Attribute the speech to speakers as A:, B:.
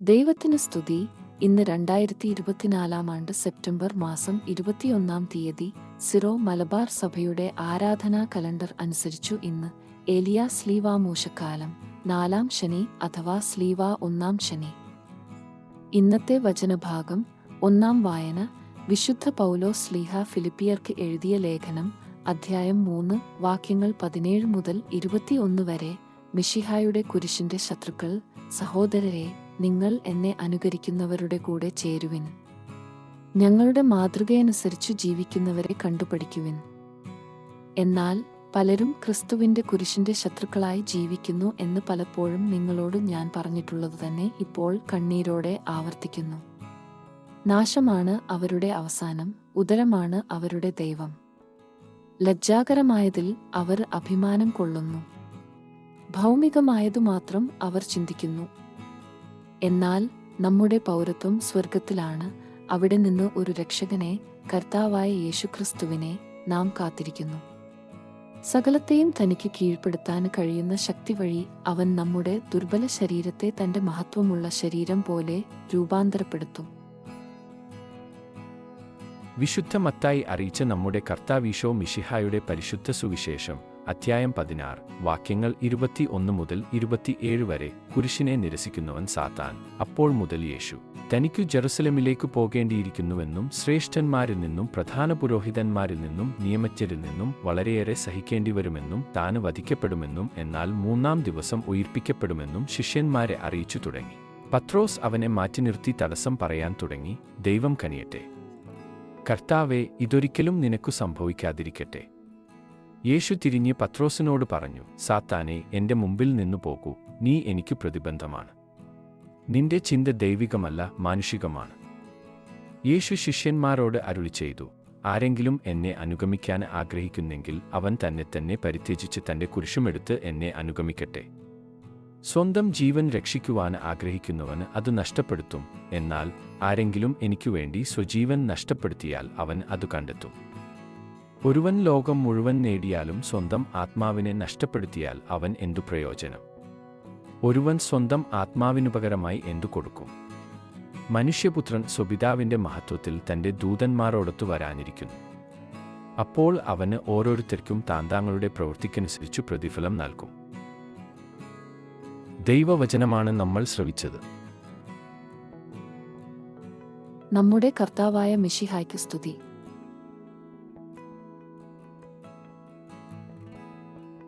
A: ദൈവത്തിന് സ്തുതി. ഇന്ന് രണ്ടായിരത്തി ഇരുപത്തിനാലാം ആണ്ട് സെപ്റ്റംബർ മാസം ഇരുപത്തിയൊന്നാം തീയതി സിറോ മലബാർ സഭയുടെ ആരാധനാ കലണ്ടർ അനുസരിച്ചു ഇന്ന് ഏലിയ സ്ലീവ മൂശക്കാലം നാലാം ശനി അഥവാ സ്ലീവ ഒന്നാം ശനി. ഇന്നത്തെ വചനഭാഗം ഒന്നാം വായന വിശുദ്ധ പൗലോ സ്ലീഹ ഫിലിപ്പിയർക്ക് എഴുതിയ ലേഖനം അധ്യായം മൂന്ന് വാക്യങ്ങൾ പതിനേഴ് മുതൽ ഇരുപത്തിയൊന്ന് വരെ മിഷിഹായുടെ കുരിശിന്റെ ശത്രുക്കൾ സഹോദരരെ നിങ്ങൾ എന്നെ അനുകരിക്കുന്നവരുടെ കൂടെ ചേരുവിൻ. ഞങ്ങളുടെ മാതൃകയനുസരിച്ച് ജീവിക്കുന്നവരെ കണ്ടുപഠിക്കുവിൻ. എന്നാൽ പലരും ക്രിസ്തുവിന്റെ കുരിശിന്റെ ശത്രുക്കളായി ജീവിക്കുന്നു എന്ന് പലപ്പോഴും നിങ്ങളോട് ഞാൻ പറഞ്ഞിട്ടുള്ളത് തന്നെ ഇപ്പോൾ കണ്ണീരോടെ ആവർത്തിക്കുന്നു. നാശമാണ് അവരുടെ അവസാനം ഉദരമാണ് അവരുടെ ദൈവം. ലജ്ജാകരമായതിൽ അവർ അഭിമാനം കൊള്ളുന്നു. ഭൗമികമായതു മാത്രം അവർ ചിന്തിക്കുന്നു. എന്നാൽ നമ്മുടെ പൗരത്വം സ്വർഗത്തിലാണ് അവിടെ നിന്ന് ഒരു രക്ഷകനെ കർത്താവായ യേശുക്രിസ്തുവിനെ നാം കാത്തിരിക്കുന്നു. സകലത്തെയും തനിക്ക് കീഴ്പ്പെടുത്താൻ കഴിയുന്ന ശക്തി വഴി അവൻ നമ്മുടെ ദുർബല ശരീരത്തെ തന്റെ മഹത്വമുള്ള ശരീരം പോലെ രൂപാന്തരപ്പെടുത്തും.
B: വിശുദ്ധ മത്തായി അറിയിച്ച നമ്മുടെ കർത്താവീശോ മിഷിഹായുടെ പരിശുദ്ധ സുവിശേഷം. അധ്യായം പതിനാറ്. വാക്യങ്ങൾ ഇരുപത്തി ഒന്ന് മുതൽ ഇരുപത്തിയേഴ് വരെ കുരിശിനെ നിരസിക്കുന്നവൻ സാത്താൻ. അപ്പോൾ മുതൽ യേശു തനിക്കു ജെറുസലമിലേക്ക് പോകേണ്ടിയിരിക്കുന്നുവെന്നും ശ്രേഷ്ഠന്മാരിൽ നിന്നും പ്രധാന പുരോഹിതന്മാരിൽ നിന്നും നിയമജ്ഞരിൽ നിന്നും വളരെയേറെ സഹിക്കേണ്ടി വരുമെന്നും താന് വധിക്കപ്പെടുമെന്നും എന്നാൽ മൂന്നാം ദിവസം ഉയിർപ്പിക്കപ്പെടുമെന്നും ശിഷ്യന്മാരെ അറിയിച്ചു തുടങ്ങി. പത്രോസ് അവനെ മാറ്റി നിർത്തി തടസ്സം പറയാൻ തുടങ്ങി ദൈവം കനിയട്ടെ. കർത്താവെ ഇതൊരിക്കലും നിനക്കു സംഭവിക്കാതിരിക്കട്ടെ. യേശു തിരിഞ്ഞ് പത്രോസിനോട് പറഞ്ഞു സാത്താനെ എന്റെ മുമ്പിൽ നിന്നു പോകൂ. നീ എനിക്ക് പ്രതിബന്ധമാണ്. നിന്റെ ചിന്ത ദൈവികമല്ല മാനുഷികമാണ് യേശു ശിഷ്യന്മാരോട് അരുളി ചെയ്തു ആരെങ്കിലും എന്നെ അനുഗമിക്കാൻ ആഗ്രഹിക്കുന്നെങ്കിൽ അവൻ തന്നെ തന്നെ പരിത്യജിച്ച് തന്റെ കുരിശുമെടുത്ത് എന്നെ അനുഗമിക്കട്ടെ. സ്വന്തം ജീവൻ രക്ഷിക്കുവാൻ ആഗ്രഹിക്കുന്നവന് അത് നഷ്ടപ്പെടുത്തും. എന്നാൽ ആരെങ്കിലും എനിക്കുവേണ്ടി സ്വജീവൻ നഷ്ടപ്പെടുത്തിയാൽ അവൻ അത് കണ്ടെത്തും. ഒരുവൻ ലോകം മുഴുവൻ നേടിയാലും സ്വന്തം ആത്മാവിനെ നഷ്ടപ്പെടുത്തിയാൽ അവൻ എന്തു പ്രയോജനം? ഒരുവൻ സ്വന്തം ആത്മാവിനു പകരമായി എന്തു കൊടുക്കും? മനുഷ്യപുത്രൻ സ്വപിതാവിന്റെ മഹത്വത്തിൽ തന്റെ ദൂതന്മാരോടൊത്തു വരാനിരിക്കുന്നു. അപ്പോൾ അവന് ഓരോരുത്തർക്കും താന്താങ്ങളുടെ പ്രവൃത്തിക്കനുസരിച്ചു പ്രതിഫലം നൽകും. ദൈവവചനമാണ് നമ്മൾ ശ്രവിച്ചത്.
A: നമ്മുടെ കർത്താവായ മിഷിഹായ്ക്ക് സ്തുതി.